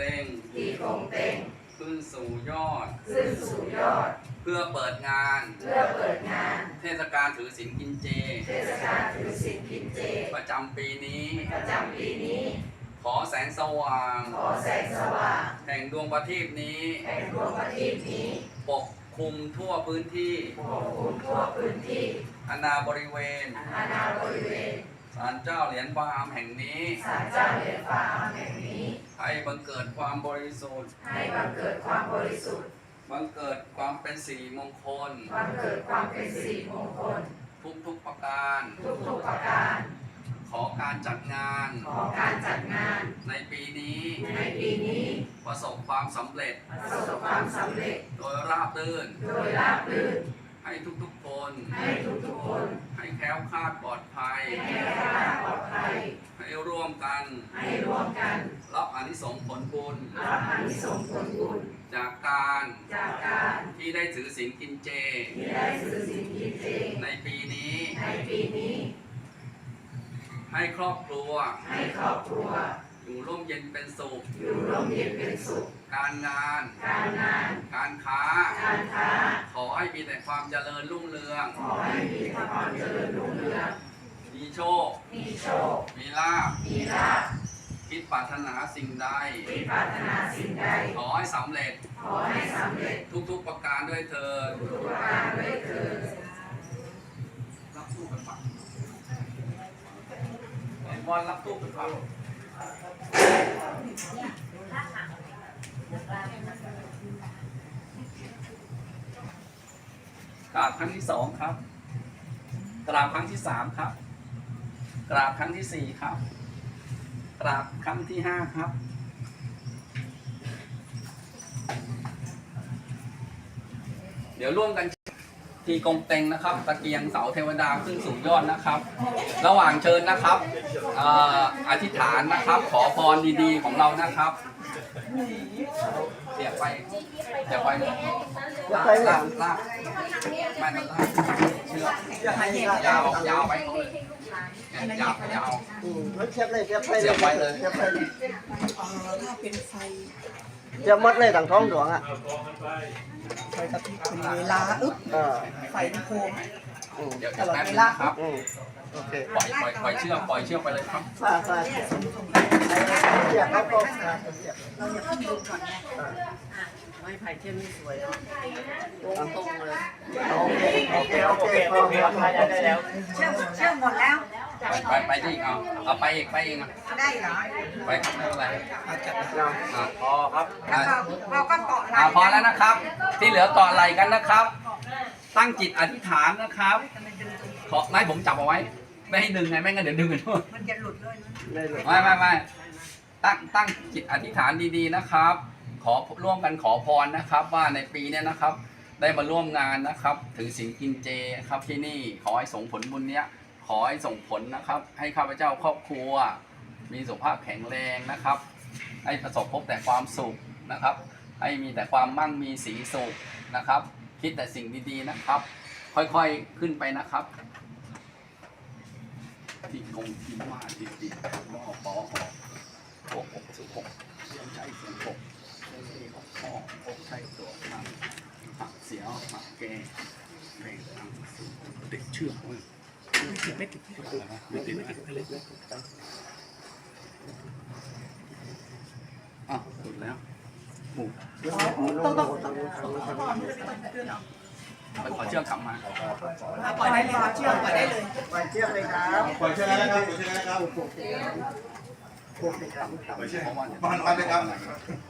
เต็งที่กงเต็งขึ้นสู่ยอด ขึ้นสู่ยอด เพื่อเปิดงาน เพื่อเปิดงาน เทศกาลถือศีลกินเจ เทศกาลถือศีลกินเจ ประจำปีนี้ ประจำปีนี้ ขอแสงสว่าง ขอแสงสว่างแห่งดวงประทีปนี้แห่งดวงประทีปนี้ปกคลุมทั่วพื้นที่ ปกคลุมทั่วพื้นที่อนาบริเวณ อาณาบริเวณศาลเจ้าเหรียญบามแห่งนี้ ศาลเจ้าเหรียญฟ้าแห่งนี้ ให้บังเกิดความบริสุทธิ์ ให้บังเกิดความบริสุทธิ์ บังเกิดความเป็นสิริมงคล บังเกิดความเป็นสิริมงคล ทุกทุกๆประการ ทุกๆประการ ขอการจัดงาน ขอการจัดงาน ในปีนี้ ในปีนี้ ประสบความสำเร็จ ประสบความสำเร็จ โดยราบรื่น โดยราบรื่นให้ทุกๆคน ให้ทุกๆคน ให้แคล้วคลาดปลอดภัย ให้แคล้วคลาดปลอดภัย ให้ร่วมกัน ให้ร่วมกัน รับอานิสงส์ผลบุญ รับอานิสงส์ผลบุญ จากการ จากการที่ได้ถือศีลกินเจ ที่ได้ซื้อสิ่งกินเจ ในปีนี้ ในปีนี้ ให้ครอบครัว ให้ครอบครัว อยู่ร่มเย็นเป็นสุข อยู่ร่มเย็นเป็นสุข การงาน การงาน การค้า การค้า ขอให้มีแต่ความเจริญรุ่งเรือง ขอให้มีแต่ความเจริญรุ่งเรืองมีโชค มีโชค มีลาภ มีลาภ คิด ปรารถนาสิ่งใด ที่ปรารถนาสิ่งใด ขอให้สำเร็จ ขอให้สำเร็จทุกๆประการด้วยเธอญทุกประการด้วยเถิดรับตู้ไปฝังไอ้บอลรับตู้ไปฝังกราบครั้งที่สองครับ กราบครั้งที่สามครับ กราบครั้งที่สี่ครับ กราบครั้งที่ห้าครับ เดี๋ยวร่วมกันทีกงเต็งนะครับ ตะเกียงเสาเทวดาขึ้นสู่ยอดนะครับ ระหว่างเชิญนะครับอออธิษฐานนะครับ ขอพรดีๆของเรานะครับเสียบไปเสียบไปเลย ลากลากลากไม่มันลากเชือกยาวยาวไปเขาเลยเนี่ยยาวยาวอืมมันเทียบเลยเทียบไปเสียบไว้เลยเทียบไปเลยอ๋อถ้าเป็นไฟเทียบหมดเลยต่างท้องหลวงอะไฟกระพริบเป็นเวลาอึ๊บเออไฟมันโคมอืมเดี๋ยวจะแป๊บนึงนะครับอืมโอเคปล่อยปล่อยปล่อยเชือกปล่อยเชือกไปเลยครับมามาเทียบครับผมอ่าเทียบเราอย่าเพิ่งดูก่อนนะ ไม้ไผ่เช่นนี้สวยอะตรงๆเลยโอเคโอเคโอเคพอพอพอได้แล้วเชื่อมเชื่อมหมดแล้ว ไปไปไปที่เอาเอาไปอีกไปเองอะได้เหรอไปครับไม่เป็นไรอาจจะอะพอครับแล้วก็เราก็เกาะไหล่อะพอแล้วนะครับ ที่เหลือต่อไหลกันนะครับ ตั้งจิตอธิษฐานนะครับ ขอไม่ผมจับเอาไว้ ไม่ให้ดึงไงไม่งั้นเดี๋ยวดึงกันด้วยมันจะหลุดเลยนะได้เลยไม่ไม่ไม่ตั้งตั้งจิตอธิษฐานดีๆนะครับ ขอร่วมกันขอพรนะครับ ว่าในปีนี้นะครับ ได้มาร่วมงานนะครับ ถือศีลกินเจครับที่นี่ขอให้ส่งผลบุญเนี้ยขอให้ส่งผลนะครับ ให้ข้าพเจ้าครอบครัว มีสุขภาพแข็งแรงนะครับ ให้ประสบพบแต่ความสุขนะครับ ให้มีแต่ความมั่งมีสีสุขนะครับ คิดแต่สิ่งดีๆนะครับ ค่อยๆขึ้นไปนะครับที่คงที่ว่าที่ติดล่อปอหกหกหกสิบหกเสียงใจเสียงหก เสียงสี่หกข้อกใช่ตัวทางหักเสียวหักแกแรงทางติดเชือกเว้ยไม่ติดไม่ติดนะอ้าวหลุดแล้วหมูต้องต้องไปขอเชือกกลับมาปล่อยได้เลยครับเชื่อมปล่อยได้เลยไปเทียบเลยครับปล่อยเชือกแล้วนะครับปล่อยเชือกแล้วนะครับผูกติดกันผูกติดกันปล่อยเชือกเพราะว่าเดี๋ยวมันมันเลยครับต้องผูกกันนั่นเลยดีนะครับ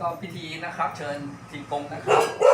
ก็พิธีนะครับ เชิญทีมกงนะครับ